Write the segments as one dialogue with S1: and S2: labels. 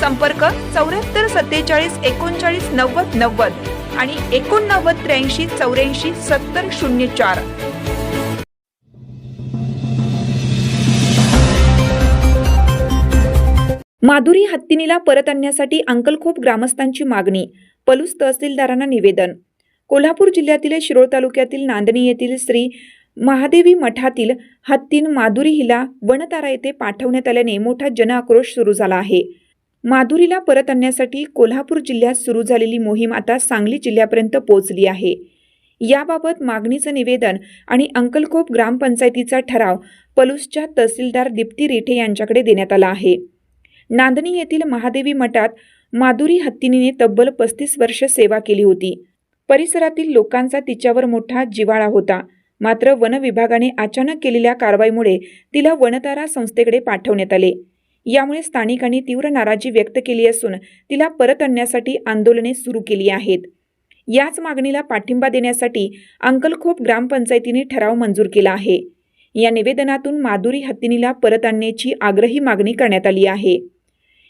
S1: संपर्क चौऱ्याहत्तर सत्तेचाळीस एकोणचाळीस नव्वद नव्वद आणि एकोणनव्वद त्र्याऐंशी चौऱ्याऐंशी सत्तर शून्य चार. माधुरी हत्तीनीला परत आणण्यासाठी अंकलखोप ग्रामस्थांची मागणी पलूस तहसीलदारांना निवेदन. कोल्हापूर जिल्ह्यातील शिरोळ तालुक्यातील नांदणी येथील श्री महादेवी मठातील हत्तीन माधुरी हिला वनतारा येथे पाठवण्यात आल्याने मोठा जनआक्रोश सुरू झाला आहे. माधुरीला परत आणण्यासाठी कोल्हापूर जिल्ह्यात सुरू झालेली मोहीम आता सांगली जिल्ह्यापर्यंत पोहोचली आहे. याबाबत मागणीचं निवेदन आणि अंकलखोप ग्रामपंचायतीचा ठराव पलूसच्या तहसीलदार दीप्ती रेठे यांच्याकडे देण्यात आला आहे. नांदणी येथील महादेवी मठात माधुरी हत्तीनीने तब्बल पस्तीस वर्ष सेवा केली होती. परिसरातील लोकांचा तिच्यावर मोठा जिव्हाळा होता. मात्र वन विभागाने अचानक केलेल्या कारवाईमुळे तिला वनतारा संस्थेकडे पाठवण्यात आले. यामुळे स्थानिकांनी तीव्र नाराजी व्यक्त केली असून तिला परत आणण्यासाठी आंदोलने सुरू केली आहेत. याच मागणीला पाठिंबा देण्यासाठी अंकलखोप ग्रामपंचायतीने ठराव मंजूर केला आहे. या निवेदनातून माधुरी हत्तीनीला परत आणण्याची आग्रही मागणी करण्यात आली आहे.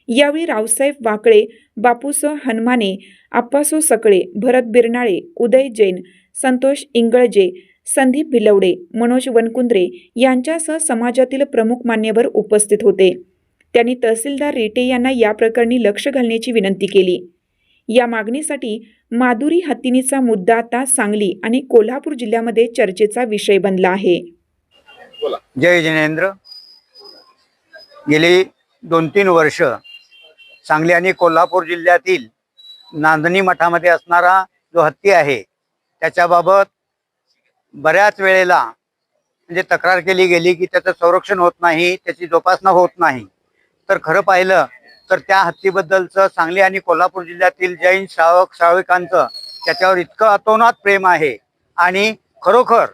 S1: यावेळी रावसाहेब वाकळे बापूसो हनमाने आप्पासो सकळे भरत बिरनाळे उदय जैन संतोष इंगळजे संदीप भिलवडे मनोज वनकुंद्रे यांच्यासह समाजातील प्रमुख मान्यवर उपस्थित होते. त्यांनी तहसीलदार रेटे यांना या प्रकरणी लक्ष घालण्याची विनंती केली. या मागणीसाठी माधुरी हत्तीनीचा मुद्दा आता सांगली आणि कोल्हापूर जिल्ह्यामध्ये चर्चेचा विषय बनला आहे.
S2: जय जिनेंद्र. गेली दोन तीन वर्ष सांगली आणि कोल्हापूर जिल्ह्यातील नांदणी मठामध्ये असणारा जो हत्ती आहे त्याच्याबाबत बऱ्याच वेळेला म्हणजे तक्रार केली गेली की त्याचं संरक्षण होत नाही त्याची जोपासना होत नाही. तर खरं पाहिलं तर त्या हत्तीबद्दलचं सांगली आणि कोल्हापूर जिल्ह्यातील जैन श्रावक श्राविकांचं त्याच्यावर इतकं अतोनात प्रेम आहे. आणि खरोखर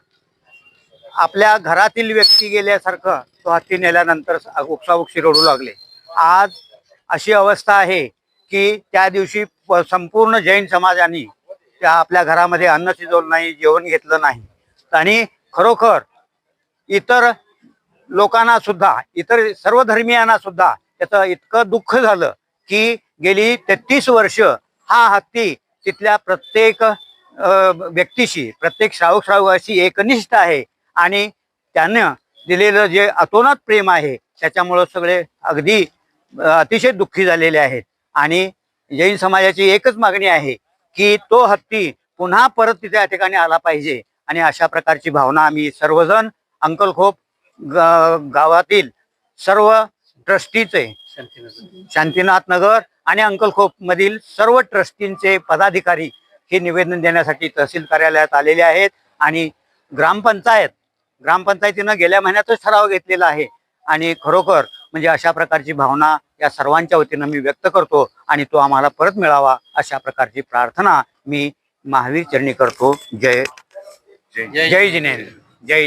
S2: आपल्या घरातील व्यक्ती गेल्यासारखं तो हत्ती नेल्यानंतर उपसाबुक्षी रडू लागले. आज अशी अवस्था आहे की त्या दिवशी संपूर्ण जैन समाजाने त्या आपल्या घरामध्ये अन्न शिजवलं नाही जेवण घेतलं नाही. आणि खरोखर इतर लोकांना सुद्धा इतर सर्व धर्मियांना सुद्धा त्याचं इतकं दुःख झालं की गेली तेहतीस वर्ष हा हत्ती तिथल्या प्रत्येक व्यक्तीशी प्रत्येक श्रावक श्रावकाशी एकनिष्ठ आहे. आणि त्यानं दिलेलं जे अतोनात प्रेम आहे त्याच्यामुळं सगळे अगदी अतिशय दुःखी झालेले आहेत. आणि जैन समाजाची एकच मागणी आहे की तो हत्ती पुन्हा परत तिथे या ठिकाणी आला पाहिजे. आणि अशा प्रकारची भावना आम्ही सर्वजण अंकलखोप ग- गावातील सर्व ट्रस्टीचे. शांतीनाथ नगर आणि अंकलखोप मधील सर्व ट्रस्टींचे पदाधिकारी हे निवेदन देण्यासाठी तहसील कार्यालयात आलेले आहेत. आणि ग्रामपंचायत ग्रामपंचायतीनं गेल्या महिन्यातच ठराव घेतलेला आहे. आणि खरोखर म्हणजे अशा प्रकारची भावना या सर्वांच्या वतीनं मी व्यक्त करतो आणि तो आम्हाला परत मिळावा अशा प्रकारची प्रार्थना मी महावीर चरणी करतो. जय जय जिनेंद्र जय